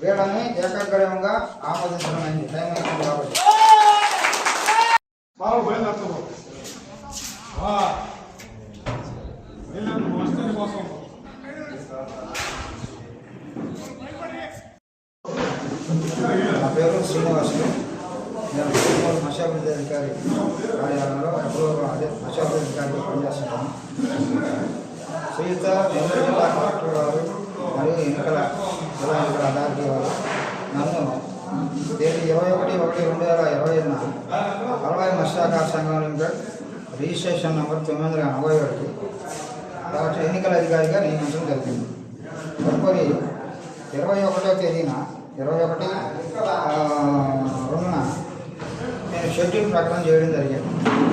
వీళ్ళని ఏకాగ్రయంగా ఆపాదించడం అయింది. టైం అయిపోయింది కాబట్టి. నా పేరు శ్రీనివాసులు. నేను శ్రీనివాస్ మత్స్యాభివృద్ధి అధికారి కార్యాలయంలో ఎప్పుడో అదే మత్స్యాభివృద్ధి అధికారిగా పనిచేస్తున్నాను శ్రీయుత నెల్లూరు జిల్లా కలెక్టర్ గారు మరియు ఎన్నికల జిల్లా ఎన్నికల అథారిటీ వారు నన్ను తేదీ ఇరవై ఒకటి ఒకటి రెండు వేల ఇరవై ఇరవైన కలవాయి మత్స్యాకార సంఘం లిమిటెడ్ రిజిస్ట్రేషన్ నెంబర్ తొమ్మిది వందల ఎనభై ఒకటి రాష్ట్ర ఎన్నికల అధికారిగా నియమించడం జరిగింది. తదుపరి ఇరవై ఒకటో తేదీన ఇరవై ఒకటి. రెండున నేను షెడ్యూల్ ప్రకటన చేయడం జరిగేది.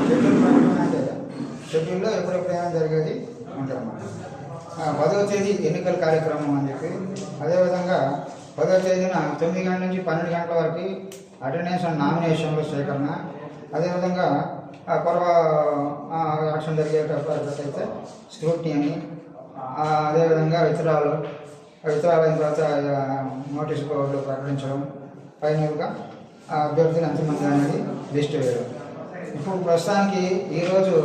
షెడ్యూల్ ప్రకటన అంటే షెడ్యూల్లో ఎప్పుడెప్పుడైనా జరిగేది ఉంటారన్నమాట పదవ తేదీ ఎన్నికల కార్యక్రమం అని చెప్పి అదేవిధంగా పదవ తేదీన తొమ్మిది గంటల నుంచి పన్నెండు గంటల వరకు అటెండెన్స్ అండ్ నామినేషన్ల సేకరణ అదేవిధంగా ఆ, కొరవ ఆ, జరిగేటప్పుడు అయితే స్క్రూట్నీ అని అదేవిధంగా విత్తనాలు విత్తనాలు తర్వాత నోటీసు నోటీస్ బోర్డు ప్రకటించడం ఫైనల్గా ఆ అంతిమంగా అనేది లిస్ట్ వేయడం. ఇప్పుడు ప్రస్తుతానికి ఈరోజు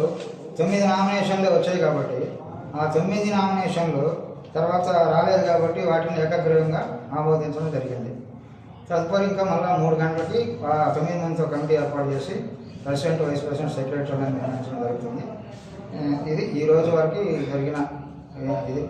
తొమ్మిది నామినేషన్లు వచ్చాయి కాబట్టి ఆ తొమ్మిది నామినేషన్లు తర్వాత రాలేదు కాబట్టి వాటిని ఏకగ్రహంగా ఆమోదించడం జరిగింది. తదుపరి ఇంకా మళ్ళీ మూడు గంటలకి ఆ తొమ్మిది మందితో కమిటీ ఏర్పాటు చేసి ప్రెసిడెంట్ వైస్ ప్రెసిడెంట్ సెక్రటరీ నిర్ణయించడం జరుగుతుంది. ఇది ఈరోజు వరకు జరిగిన ఇది